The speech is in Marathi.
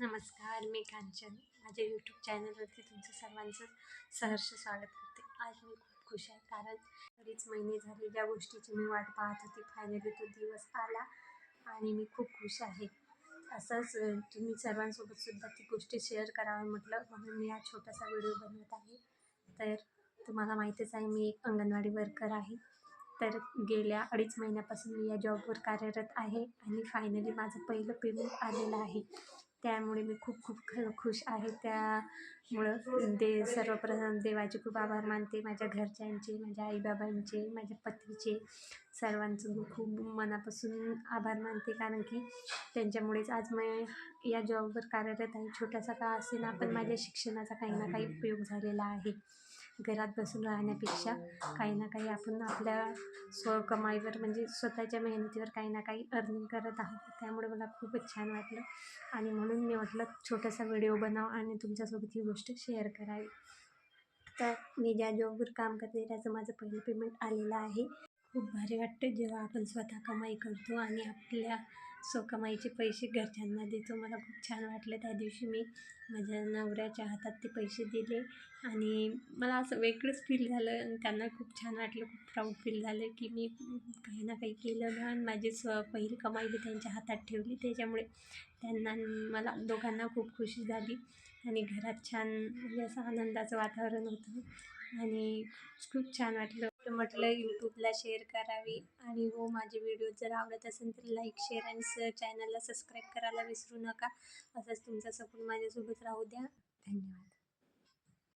नमस्कार मी कांचन. माझ्या यूट्यूब चॅनलवरती तुमचं सर्वांचं सहर्ष स्वागत करते. आज मी खूप खुश आहे कारण बरेच महिने झाले ज्या गोष्टीची मी वाट पाहत होती. फायनली तो दिवस आला आणि मी खूप खुश आहे. असंच तुम्ही सर्वांसोबत सुद्धा ती गोष्टी शेअर करावं म्हटलं. म्हणून मी हा छोटासा व्हिडिओ बनवत आहे. तर तुम्हाला माहीतच आहे मी एक अंगणवाडी वर्कर आहे. तर गेल्या अडीच महिन्यापासून मी या जॉबवर कार्यरत आहे आणि फायनली माझं पहिलं पेमेंट आलेलं आहे. त्यामुळे मी खूप खूप ख खुश आहे. त्यामुळं दे सर्वप्रथम देवाचे खूप आभार मानते. माझ्या घरच्यांचे माझ्या आईबाबांचे माझ्या पतीचे सर्वांचं मी खूप मनापासून आभार मानते. कारण की त्यांच्यामुळेच आज मी या जॉबवर कार्यरत आहे. छोटासा का असेना पण माझ्या शिक्षणाचा काही ना काही उपयोग झालेला आहे. घरात बसून राहण्यापेक्षा काही ना काही आपण आपल्या स्व कमाईवर म्हणजे स्वतःच्या मेहनतीवर काही ना काही अर्निंग करत आहोत. त्यामुळे मला खूपच छान वाटलं. आणि म्हणून मी म्हटलं छोटासा व्हिडिओ बनाव आणि तुमच्यासोबत ही गोष्ट शेअर करावी. तर मी ज्या जॉबवर काम करते त्याचं माझं पहिलं पेमेंट आलेलं आहे. खूप भारी वाटतं जेव्हा आपण स्वतः कमाई करतो आणि आपल्या स्वकमाईचे पैसे घरच्यांना देतो. मला खूप छान वाटलं. त्या दिवशी मी माझ्या नवऱ्याच्या हातात ते पैसे दिले आणि मला असं वेगळंच फील झालं आणि त्यांना खूप छान वाटलं. खूप प्राऊड फील झालं की मी काही ना काही केलं आणि माझी स्व पहिली कमाई मी त्यांच्या हातात ठेवली. त्याच्यामुळे त्यांना मला दोघांना खूप खुशी झाली आणि घरात छान म्हणजे असं आनंदाचं वातावरण होतं. आणि खूप छान वाटलं. म्हटलं यूट्यूबला शेअर करावी. आणि हो माझे व्हिडिओ जर आवडत असेल तर लाईक शेअर आणि स चॅनलला सबस्क्राईब करायला विसरू नका. असंच तुमचा सपोर्ट माझ्यासोबत राहू द्या. धन्यवाद.